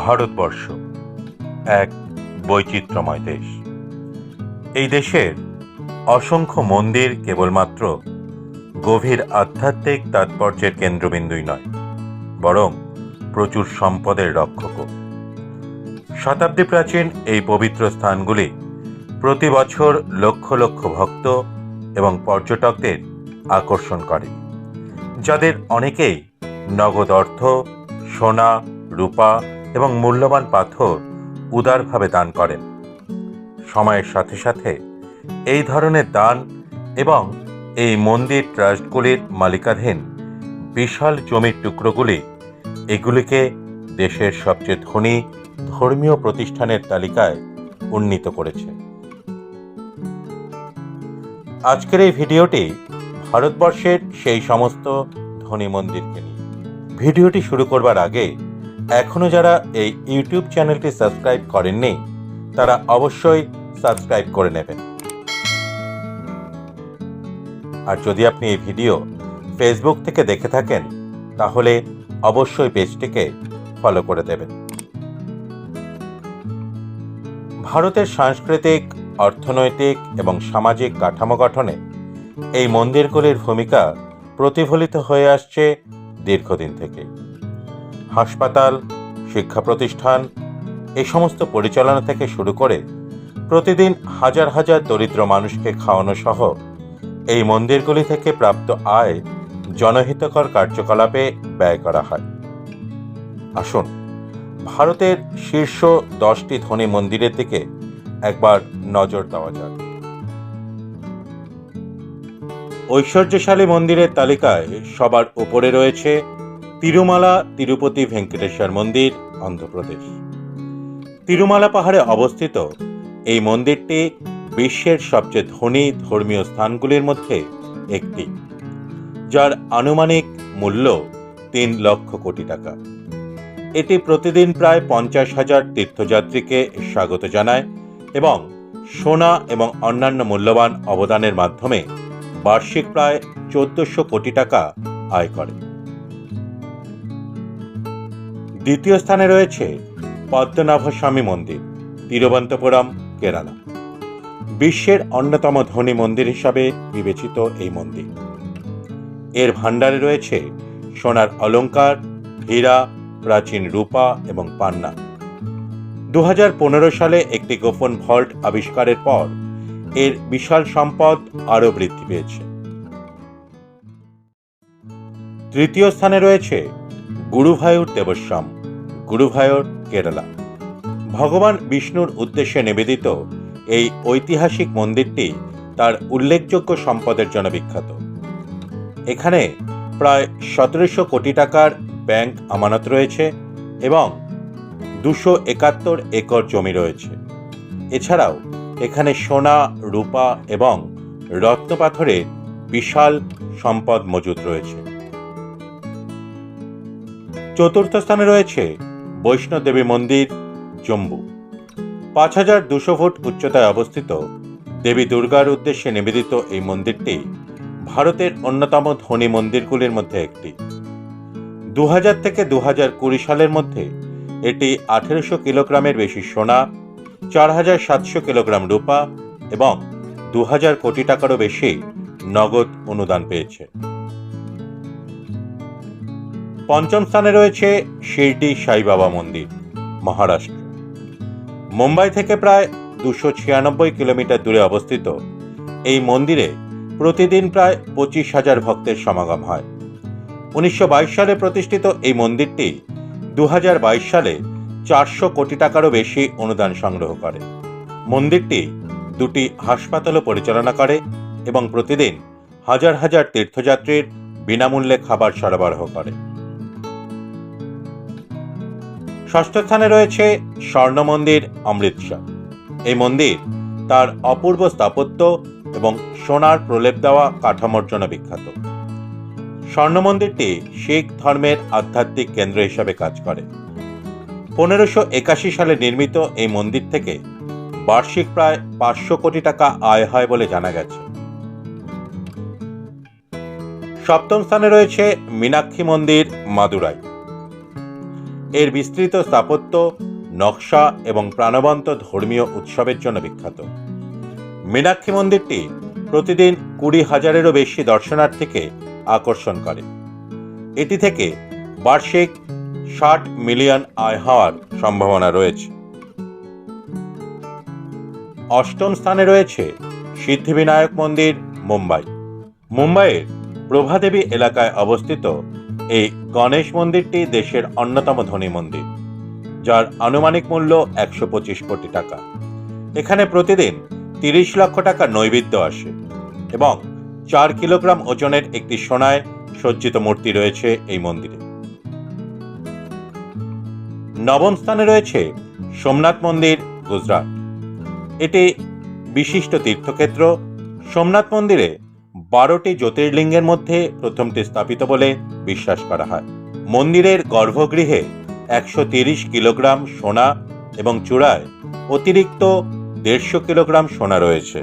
ভারতবর্ষ, এক বৈচিত্র্যময় দেশ। এই দেশের অসংখ্য মন্দির কেবলমাত্র গভীর আধ্যাত্মিক তাৎপর্যের কেন্দ্রবিন্দুই নয়, বরং প্রচুর সম্পদের রক্ষকও শতাব্দী প্রাচীন এই পবিত্র স্থানগুলি প্রতি বছর লক্ষ লক্ষ ভক্ত এবং পর্যটকদের আকর্ষণ করে, যাদের অনেকেই নগদ অর্থ, সোনা, রূপা এবং মূল্যবান পাথর উদারভাবে দান করেন। সময়ের সাথে সাথে এই ধরনের দান এবং এই মন্দির ট্রাস্টগুলির মালিকাধীন বিশাল জমির টুকরোগুলি এগুলিকে দেশের সবচেয়ে ধনী ধর্মীয় প্রতিষ্ঠানের তালিকায় উন্নীত করেছে। আজকের এই ভিডিওটি ভারতবর্ষের সেই সমস্ত ধনী মন্দিরকে নিয়ে। ভিডিওটি শুরু করবার আগে এখনও যারা এই ইউটিউব চ্যানেলটি সাবস্ক্রাইব করেননি, তারা অবশ্যই সাবস্ক্রাইব করে নেবেন। আর যদি আপনি এই ভিডিও ফেসবুক থেকে দেখে থাকেন, তাহলে অবশ্যই পেজটিকে ফলো করে দেবেন। ভারতের সাংস্কৃতিক, অর্থনৈতিক এবং সামাজিক কাঠামো গঠনে এই মন্দিরগুলির ভূমিকা প্রতিফলিত হয়ে আসছে দীর্ঘদিন থেকে হাসপাতাল শিক্ষা প্রতিষ্ঠান এই সমস্ত পরিচালনা থেকে শুরু করে প্রতিদিন হাজার হাজার দরিদ্র মানুষকে খাওয়ানো সহ এই মন্দিরগুলি থেকে প্রাপ্ত আয় জনহিতকর কার্যকলাপে ব্যয় করা হয়। আসুন, ভারতের শীর্ষ দশটি ধনী মন্দিরের দিকে একবার নজর দেওয়া যাক। ঐশ্বর্যশালী মন্দিরের তালিকায় সবার উপরে রয়েছে তিরুমালা তিরুপতি ভেঙ্কটেশ্বর মন্দির, অন্ধ্রপ্রদেশ। তিরুমালা পাহাড়ে অবস্থিত এই মন্দিরটি বিশ্বের সবচেয়ে ধনী ধর্মীয় স্থানগুলির মধ্যে একটি, যার আনুমানিক মূল্য তিন লক্ষ কোটি টাকা। এটি প্রতিদিন প্রায় পঞ্চাশ হাজার তীর্থযাত্রীকে স্বাগত জানায় এবং সোনা এবং অন্যান্য মূল্যবান অবদানের মাধ্যমে বার্ষিক প্রায় চোদ্দশো কোটি টাকা আয় করে। দ্বিতীয় স্থানে রয়েছে পদ্মনাভস্বামী মন্দির তিরুবন্তপুরম কেরালা। বিশ্বের অন্যতম ধনী মন্দির হিসাবে বিবেচিত এই মন্দির। এর ভাণ্ডারে রয়েছে সোনার অলঙ্কার, হীরা, প্রাচীন রূপা এবং পান্না। দু হাজার পনেরো সালে একটি গোপন ভল্ট আবিষ্কারের পর এর বিশাল সম্পদ আরও বৃদ্ধি পেয়েছে। তৃতীয় স্থানে রয়েছে গুরুভায়ুর দেবস্বাম গুরুভায়ুর কেরালা। ভগবান বিষ্ণুর উদ্দেশ্যে নিবেদিত এই ঐতিহাসিক মন্দিরটি তার উল্লেখযোগ্য সম্পদের জন্য বিখ্যাত। এখানে প্রায় সতেরোশো কোটি টাকার ব্যাংক আমানত রয়েছে এবং দুশো একাত্তর একর জমি রয়েছে। এছাড়াও এখানে সোনা, রূপা এবং রত্নপাথরের বিশাল সম্পদ মজুদ রয়েছে। চতুর্থ স্থানে রয়েছে বৈষ্ণোদেবী মন্দির জম্বু পাঁচ হাজার দুশো ফুট উচ্চতায় অবস্থিত দেবী দুর্গার উদ্দেশ্যে নিবেদিত এই মন্দিরটি ভারতের অন্যতম ধনী মন্দিরগুলির মধ্যে একটি। দু হাজার থেকে দু কুড়ি সালের মধ্যে এটি আঠেরোশো কিলোগ্রামের বেশি সোনা, চার হাজার সাতশো কিলোগ্রাম রূপা এবং দু হাজার কোটি টাকারও বেশি নগদ অনুদান পেয়েছে। পঞ্চম স্থানে রয়েছে শিরডি সাই বাবা মন্দির, মহারাষ্ট্র। মুম্বাই থেকে প্রায় দুশো ছিয়ানব্বই কিলোমিটার দূরে অবস্থিত এই মন্দিরে প্রতিদিন প্রায় পঁচিশ হাজার ভক্তের সমাগম হয়। উনিশশো বাইশ সালে প্রতিষ্ঠিত এই মন্দিরটি দু হাজার বাইশ সালে চারশো কোটি টাকারও বেশি অনুদান সংগ্রহ করে। মন্দিরটি দুটি হাসপাতালও পরিচালনা করে এবং প্রতিদিন হাজার হাজার তীর্থযাত্রীর বিনামূল্যে খাবার সরবরাহ করে। ষষ্ঠ স্থানে রয়েছে স্বর্ণ মন্দির অমৃতসর। এই মন্দির তার অপূর্ব স্থাপত্য এবং সোনার প্রলেপ দেওয়া কাঠামোর জন্য বিখ্যাত। স্বর্ণ মন্দিরটি শিখ ধর্মের আধ্যাত্মিক কেন্দ্র হিসাবে কাজ করে। পনেরোশো একাশি সালে নির্মিত এই মন্দির থেকে বার্ষিক প্রায় পাঁচশো কোটি টাকা আয় হয় বলে জানা গেছে। সপ্তম স্থানে রয়েছে মীনাক্ষী মন্দির, মাদুরাই। এর বিস্তৃত স্থাপত্য, নকশা এবং প্রাণবন্ত ধর্মীয় উৎসবের জন্য বিখ্যাত। মীনাক্ষী মন্দিরটি প্রতিদিন কুড়ি হাজারেরও বেশি দর্শনার্থীকে আকর্ষণ করে। এটি থেকে বার্ষিক ষাট মিলিয়ন আয় হওয়ার সম্ভাবনা রয়েছে। অষ্টম স্থানে রয়েছে সিদ্ধিবিনায়ক মন্দির, মুম্বাই। মুম্বাইয়ের প্রভাদেবী এলাকায় অবস্থিত এই গণেশ মন্দিরটি দেশের অন্যতম ধনী মন্দির, যার আনুমানিক মূল্য একশো পঁচিশ কোটি টাকা। এখানে প্রতিদিন তিরিশ লক্ষ টাকা নৈবেদ্য আসে এবং চার কিলোগ্রাম ওজনের একটি সোনায় সজ্জিত মূর্তি রয়েছে এই মন্দিরে। নবম স্থানে রয়েছে সোমনাথ মন্দির, গুজরাট। এটি বিশিষ্ট তীর্থক্ষেত্র। সোমনাথ মন্দিরে বারোটি জ্যোতির্লিঙ্গের মধ্যে প্রথমটি স্থাপিত বলে বিশ্বাস করা হয়। মন্দিরের গর্ভগৃহে একশো তিরিশ কিলোগ্রাম সোনা এবং চূড়ায় অতিরিক্ত দেড়শো কিলোগ্রাম সোনা রয়েছে।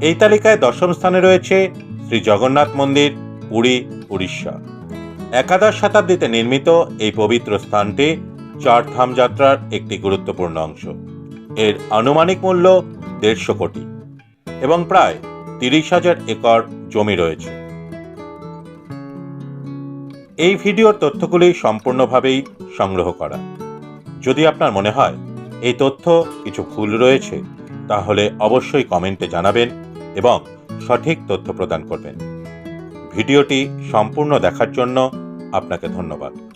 এই তালিকায় দশম স্থানে রয়েছে শ্রী জগন্নাথ মন্দির, পুরী, উড়িষ্যা। একাদশ শতাব্দীতে নির্মিত এই পবিত্র স্থানটি চার ধাম যাত্রার একটি গুরুত্বপূর্ণ অংশ। এর আনুমানিক মূল্য দেড়শো কোটি। এবং প্রায় তিরিশ হাজার একর জমি রয়েছে। এই ভিডিওর তথ্যগুলি সম্পূর্ণভাবেই সংগ্রহ করা। যদি আপনার মনে হয় এই তথ্য কিছু ভুল রয়েছে, তাহলে অবশ্যই কমেন্টে জানাবেন এবং সঠিক তথ্য প্রদান করবেন। ভিডিওটি সম্পূর্ণ দেখার জন্য আপনাকে ধন্যবাদ।